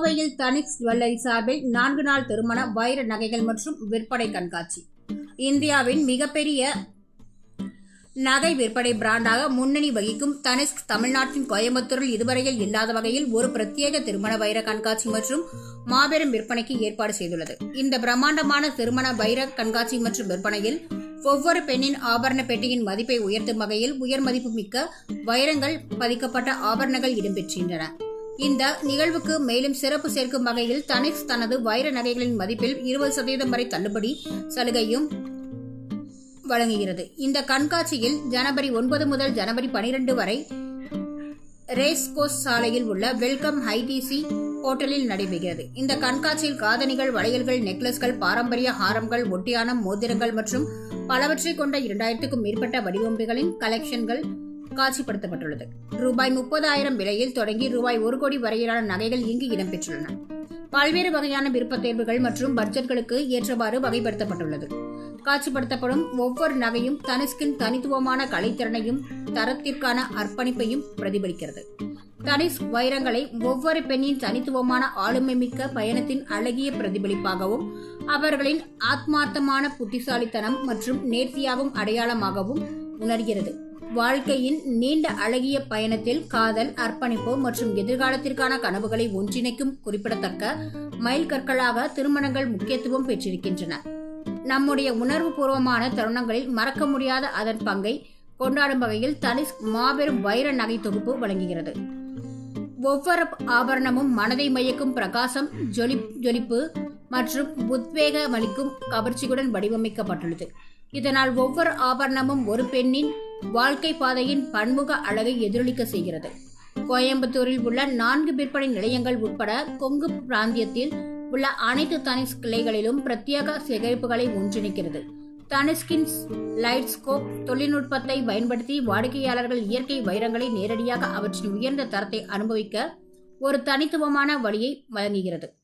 கோவையில் தனிக்ஸ் ஜுவல்லரி சார்பில் நான்கு நாள் திருமண வைர நகைகள் மற்றும் விற்பனை கண்காட்சி. இந்தியாவின் மிகப்பெரிய நகை விற்பனை பிராண்டாக முன்னணி வகிக்கும் தனிஸ்க் தமிழ்நாட்டின் கோயம்புத்தூரில் இதுவரையில் இல்லாத வகையில் ஒரு பிரத்யேக திருமண வைர கண்காட்சி மற்றும் மாபெரும் விற்பனைக்கு ஏற்பாடு செய்துள்ளது. இந்த பிரம்மாண்டமான திருமண வைர கண்காட்சி மற்றும் விற்பனையில் ஒவ்வொரு பெண்ணின் ஆபரண பெட்டியின் மதிப்பை உயர்த்தும் வகையில் உயர் மதிப்பு மிக்க வைரங்கள் பதிக்கப்பட்ட ஆபரணங்கள் இடம்பெற்றின்றன இந்த நிகழ்வுக்கு மேலும் சிறப்பு சேர்க்கும் வகையில் தனிக்ஸ் தனது வைர நகைகளின் மதிப்பில் இருபது சதவீதம் வரை தள்ளுபடி சலுகையும் வழங்குகிறது. இந்த கண்காட்சியில் ஜனவரி ஒன்பது முதல் ஜனவரி பனிரெண்டு வரை ரேஸ்கோஸ் சாலையில் உள்ள வெல்கம் ஹைடிசி ஹோட்டலில் நடைபெறுகிறது. இந்த கண்காட்சியில் காதணிகள் வளையல்கள் நெக்லஸ்கள் பாரம்பரிய ஹாரங்கள் ஒட்டியானம் மோதிரங்கள் மற்றும் பலவற்றை கொண்ட இரண்டாயிரத்துக்கும் மேற்பட்ட வடிவமைப்புகளின் கலெக்ஷன்கள் காட்சிப்படுத்தப்பட்டுள்ளது. ரூபாய் முப்பதாயிரம் விலையில் தொடங்கி ரூபாய் ஒரு கோடி வரையிலான நகைகள் இங்கு இடம்பெற்றுள்ளன. பல்வேறு வகையான விருப்பத் தேர்வுகள் மற்றும் பட்ஜெட்களுக்கு ஏற்றவாறு வகைப்படுத்தப்பட்டுள்ளது. காட்சிப்படுத்தப்படும் ஒவ்வொரு நகையும் தனிஸ்கின் தனித்துவமான கலைத்திறனையும் தரத்திற்கான அர்ப்பணிப்பையும் பிரதிபலிக்கிறது. தனிஸ் வைரங்களை ஒவ்வொரு பெண்ணின் தனித்துவமான ஆளுமை மிக்க பயணத்தின் அழகிய பிரதிபலிப்பாகவும் அவர்களின் ஆத்மார்த்தமான புத்திசாலித்தனம் மற்றும் நேர்த்தியாகும் அடையாளமாகவும் உணர்கிறது. வாழ்க்கையின் நீண்ட அழகிய பயணத்தில் காதல் அர்ப்பணிப்பு மற்றும் எதிர்காலத்திற்கான கனவுகளை ஒன்றிணைக்கும் குறிப்பிடத்தக்க மைல்கற்களாக திருமணங்கள் முக்கியத்துவம் பெற்றிருக்கின்றன. நம்முடைய உணர்வு பூர்வமான தருணங்களில் மறக்க முடியாத அதன் பங்கை கொண்டாடும் வகையில் தனிஷ் மாபெரும் வைர நகை தொகுப்பு வழங்குகிறது. ஒவ்வொரு ஆபரணமும் மனதை மயக்கும் பிரகாசம் ஜொலி ஜொலிப்பு மற்றும் உத்வேகமளிக்கும் கவர்ச்சியுடன் வடிவமைக்கப்பட்டுள்ளது. இதனால் ஒவ்வொரு ஆபரணமும் ஒரு பெண்ணின் வாழ்க்கை பாதையின் பன்முக அழகை எதிரொலிக்க செய்கிறது. கோயம்புத்தூரில் உள்ள நான்கு விற்பனை நிலையங்கள் உட்பட கொங்கு பிராந்தியத்தில் உள்ள அனைத்து தனிஷ் கிளைகளிலும் பிரத்யேக சேகரிப்புகளை ஒன்றிணைக்கிறது. தனிஷ்கின் லைட்ஸ்கோப் தொழில்நுட்பத்தை பயன்படுத்தி வாடிக்கையாளர்கள் இயற்கை வைரங்களை நேரடியாக அவற்றின் உயர்ந்த தரத்தை அனுபவிக்க ஒரு தனித்துவமான வழியை வழங்குகிறது.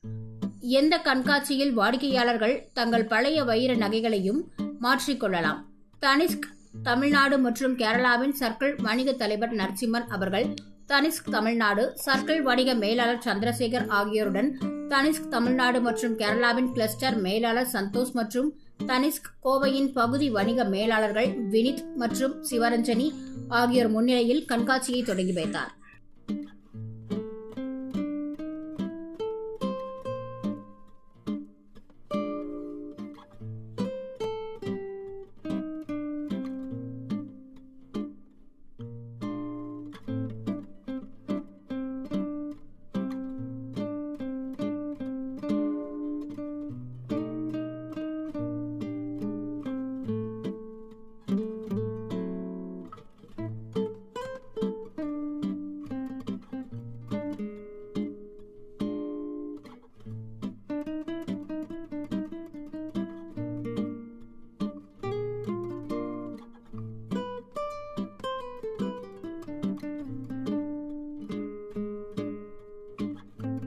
எந்த கண்காட்சியில் வாடிக்கையாளர்கள் தங்கள் பழைய வைர நகைகளையும் மாற்றிக்கொள்ளலாம். தனிஷ்க் தமிழ்நாடு மற்றும் கேரளாவின் சர்க்கிள் வணிக தலைவர் நரசிம்மன் அவர்கள் தனிஷ்க் தமிழ்நாடு சர்க்கிள் வணிக மேலாளர் சந்திரசேகர் ஆகியோருடன் தனிஷ்க் தமிழ்நாடு மற்றும் கேரளாவின் கிளஸ்டர் மேலாளர் சந்தோஷ் மற்றும் தனிஷ்க் கோவையின் பகுதி வணிக மேலாளர்கள் வினித் மற்றும் சிவரஞ்சனி ஆகியோர் முன்னிலையில் கண்காட்சியை தொடங்கி வைத்தார்.